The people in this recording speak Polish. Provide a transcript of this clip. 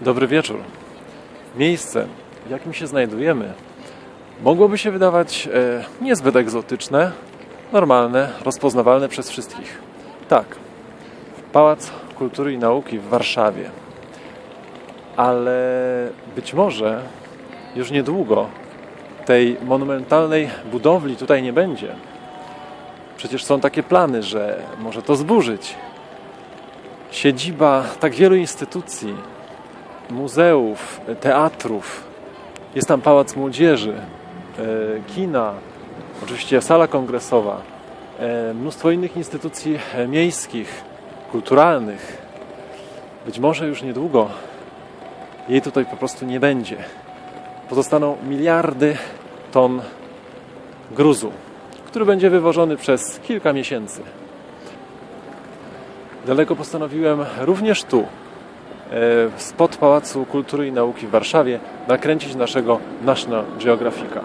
Dobry wieczór. Miejsce, w jakim się znajdujemy, mogłoby się wydawać e, niezbyt egzotyczne, normalne, rozpoznawalne przez wszystkich. Tak, Pałac Kultury i Nauki w Warszawie. Ale być może już niedługo tej monumentalnej budowli tutaj nie będzie. Przecież są takie plany, że może to zburzyć. Siedziba tak wielu instytucji, muzeów, teatrów. Jest tam pałac młodzieży, e, kina, oczywiście sala kongresowa, e, mnóstwo innych instytucji e, miejskich, kulturalnych. Być może już niedługo jej tutaj po prostu nie będzie. Pozostaną miliardy ton gruzu, który będzie wywożony przez kilka miesięcy. Dlatego postanowiłem również tu, e, spod Pałacu Kultury i Nauki w Warszawie, nakręcić naszego National Geographica.